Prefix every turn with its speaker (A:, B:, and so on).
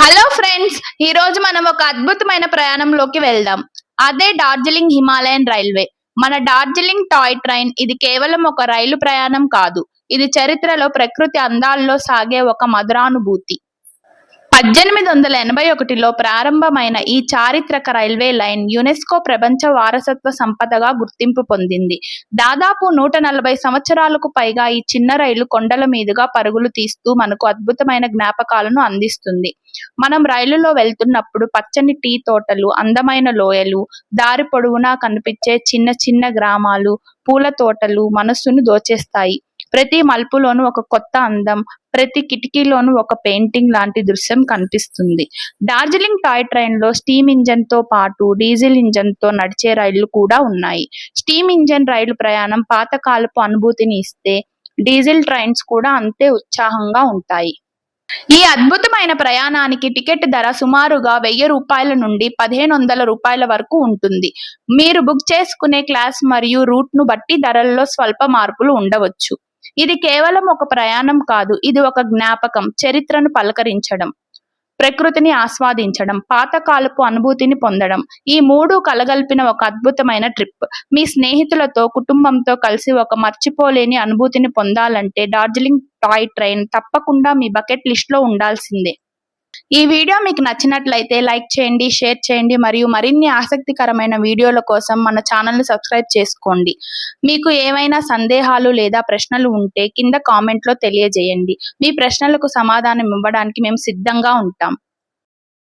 A: Hello friends ఈ రోజు మనం ఒక అద్భుతమైన ప్రయాణంలోకి వెళ్దాం. అదే డార్జిలింగ్ హిమాలయన్ రైల్వే. మన డార్జిలింగ్ టాయ్ ట్రైన్ ఇది కేవలం ఒక రైలు ప్రయాణం కాదు ఇది చరిత్రలో ప్రకృతి అందాల్లో సాగే ఒక మధురానుభూతి. పద్దెనిమిది వందల ఎనభై ఒకటిలో ప్రారంభమైన ఈ చారిత్రక రైల్వే లైన్ యునెస్కో ప్రపంచ వారసత్వ సంపదగా గుర్తింపు పొందింది. దాదాపు నూట నలభై సంవత్సరాలకు పైగా ఈ చిన్న రైలు కొండల మీదుగా పరుగులు తీస్తూ మనకు అద్భుతమైన జ్ఞాపకాలను అందిస్తుంది. మనం రైలులో వెళ్తున్నప్పుడు పచ్చని టీ తోటలు అందమైన లోయలు దారి పొడవునా కనిపించే చిన్న చిన్న గ్రామాలు పూల తోటలు మనస్సును దోచేస్తాయి. ప్రతి మలుపులోనూ ఒక కొత్త అందం ప్రతి కిటికీలోనూ ఒక పెయింటింగ్ లాంటి దృశ్యం కనిపిస్తుంది. డార్జిలింగ్ టాయ్ ట్రైన్లో స్టీమ్ ఇంజన్తో పాటు డీజిల్ ఇంజన్తో నడిచే రైళ్ళు కూడా ఉన్నాయి. స్టీమ్ ఇంజన్ రైలు ప్రయాణం పాతకాలపు అనుభూతిని ఇస్తే డీజిల్ ట్రైన్స్ కూడా అంతే ఉత్సాహంగా ఉంటాయి. ఈ అద్భుతమైన ప్రయాణానికి టికెట్ ధర సుమారుగా వెయ్యి రూపాయల నుండి పదిహేను వందల రూపాయల వరకు ఉంటుంది. మీరు బుక్ చేసుకునే క్లాస్ మరియు రూట్ను బట్టి ధరల్లో స్వల్ప మార్పులు ఉండవచ్చు. ఇది కేవలం ఒక ప్రయాణం కాదు ఇది ఒక జ్ఞాపకం చరిత్రను పలకరించడం ప్రకృతిని ఆస్వాదించడం పాతకాలపు అనుభూతిని పొందడం. ఈ మూడు కలగల్పిన ఒక అద్భుతమైన ట్రిప్. మీ స్నేహితులతో కుటుంబంతో కలిసి ఒక మర్చిపోలేని అనుభూతిని పొందాలంటే డార్జిలింగ్ టాయ్ ట్రైన్ తప్పకుండా మీ బకెట్ లిస్ట్లో ఉండాల్సిందే. ఈ వీడియో మీకు నచ్చినట్లయితే లైక్ చేయండి షేర్ చేయండి మరియు మరిన్ని ఆసక్తికరమైన వీడియోల కోసం మన ఛానల్ని సబ్స్క్రైబ్ చేసుకోండి. మీకు ఏవైనా సందేహాలు లేదా ప్రశ్నలు ఉంటే కింద కామెంట్లో తెలియజేయండి. మీ ప్రశ్నలకు సమాధానం ఇవ్వడానికి మేము సిద్ధంగా ఉంటాం.